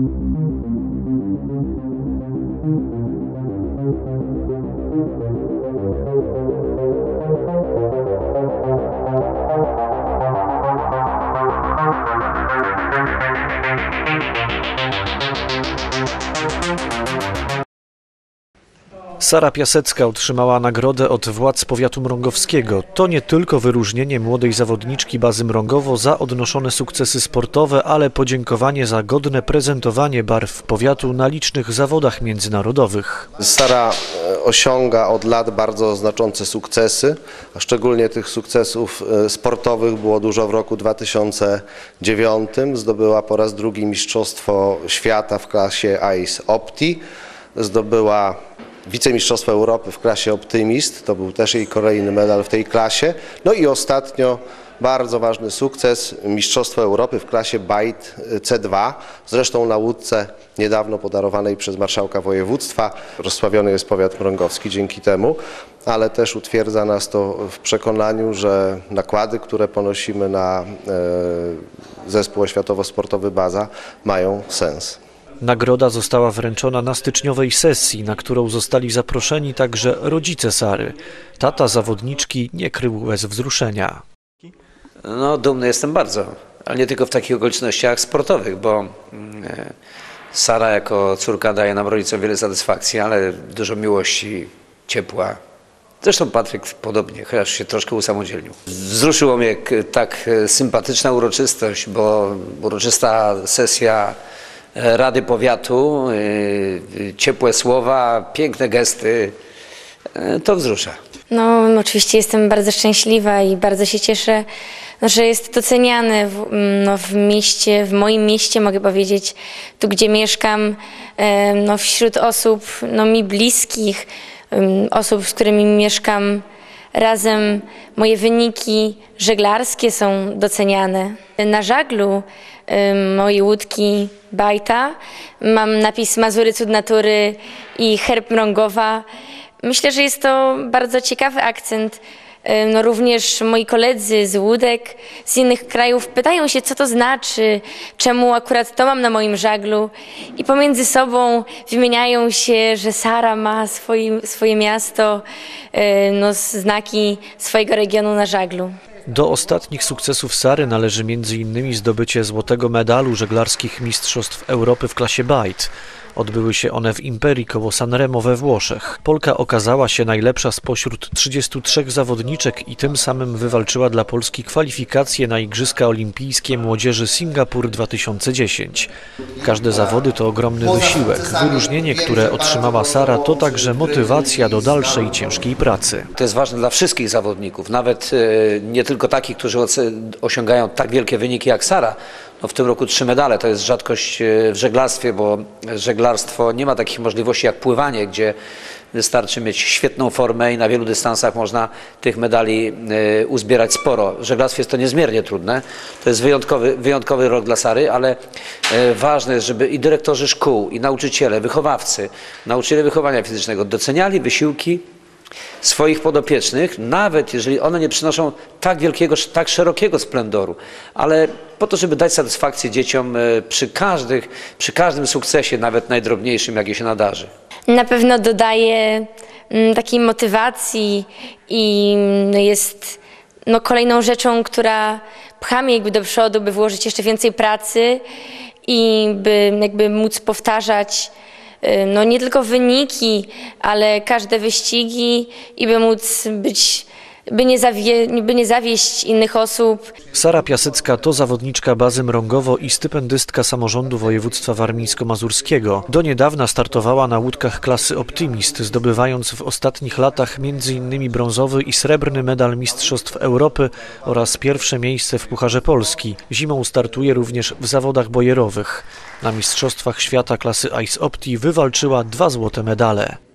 Thank you. Sara Piasecka otrzymała nagrodę od władz powiatu mrągowskiego. To nie tylko wyróżnienie młodej zawodniczki bazy Mrągowo za odnoszone sukcesy sportowe, ale podziękowanie za godne prezentowanie barw powiatu na licznych zawodach międzynarodowych. Sara e, osiąga od lat bardzo znaczące sukcesy, a szczególnie tych sukcesów e, sportowych było dużo w roku 2009. Zdobyła po raz drugi Mistrzostwo Świata w klasie Ice Opti. Zdobyła wicemistrzostwo Europy w klasie Optymist, to był też jej kolejny medal w tej klasie. No i ostatnio bardzo ważny sukces, Mistrzostwo Europy w klasie Byte C2, zresztą na łódce niedawno podarowanej przez marszałka województwa. Rozsławiony jest powiat mrągowski dzięki temu, ale też utwierdza nas to w przekonaniu, że nakłady, które ponosimy na e, zespół oświatowo-sportowy Baza mają sens. Nagroda została wręczona na styczniowej sesji, na którą zostali zaproszeni także rodzice Sary. Tata zawodniczki nie krył łez wzruszenia. No, dumny jestem bardzo, ale nie tylko w takich okolicznościach sportowych, bo mm, e, Sara jako córka daje nam rodzicom wiele satysfakcji, ale dużo miłości, ciepła. Zresztą Patryk podobnie, chociaż się troszkę usamodzielnił. Wzruszyło mnie tak e, sympatyczna uroczystość, bo uroczysta sesja Rady Powiatu, e, ciepłe słowa, piękne gesty, e, to wzrusza. No, oczywiście jestem bardzo szczęśliwa i bardzo się cieszę, że jest doceniany w, no, w mieście, w moim mieście, mogę powiedzieć, tu gdzie mieszkam, e, no, wśród osób no, mi bliskich, em, osób, z którymi mieszkam razem, moje wyniki żeglarskie są doceniane. Na żaglu mojej łódki Bajta mam napis Mazury Cud Natury i herb Mrągowa. Myślę, że jest to bardzo ciekawy akcent. No również moi koledzy z łódek, z innych krajów pytają się, co to znaczy, czemu akurat to mam na moim żaglu i pomiędzy sobą wymieniają się, że Sara ma swoim, swoje miasto, no, znaki swojego regionu na żaglu. Do ostatnich sukcesów Sary należy m.in. zdobycie złotego medalu żeglarskich Mistrzostw Europy w klasie Byte. Odbyły się one w Imperii koło Sanremo we Włoszech. Polka okazała się najlepsza spośród 33 zawodniczek i tym samym wywalczyła dla Polski kwalifikacje na Igrzyska Olimpijskie Młodzieży Singapur 2010. Każde zawody to ogromny wysiłek. Wyróżnienie, które otrzymała Sara, to także motywacja do dalszej ciężkiej pracy. To jest ważne dla wszystkich zawodników, nawet e, nie tylko takich, którzy osiągają tak wielkie wyniki jak Sara. No w tym roku trzy medale to jest rzadkość e, w żeglarstwie, bo żeglarstwo nie ma takich możliwości jak pływanie, gdzie wystarczy mieć świetną formę i na wielu dystansach można tych medali e, uzbierać sporo. W żeglarstwie jest to niezmiernie trudne. To jest wyjątkowy, wyjątkowy rok dla Sary, ale e, ważne jest, żeby i dyrektorzy szkół, i nauczyciele, wychowawcy, nauczyciele wychowania fizycznego doceniali wysiłki swoich podopiecznych, nawet jeżeli one nie przynoszą tak wielkiego, tak szerokiego splendoru, ale po to, żeby dać satysfakcję dzieciom e, przy, każdych, przy każdym sukcesie, nawet najdrobniejszym, jaki się nadarzy. Na pewno dodaje mm, takiej motywacji i mm, jest no, kolejną rzeczą, która pcha mnie jakby do przodu, by włożyć jeszcze więcej pracy i by jakby móc powtarzać no, nie tylko wyniki, ale każde wyścigi i by móc być, by nie, zawie, by nie zawieść innych osób. Sara Piasecka to zawodniczka bazy Mrągowo i stypendystka samorządu województwa warmińsko-mazurskiego. Do niedawna startowała na łódkach klasy Optymist, zdobywając w ostatnich latach m.in. brązowy i srebrny medal Mistrzostw Europy oraz pierwsze miejsce w Pucharze Polski. Zimą startuje również w zawodach bojerowych. Na Mistrzostwach Świata klasy Ice Opti wywalczyła dwa złote medale.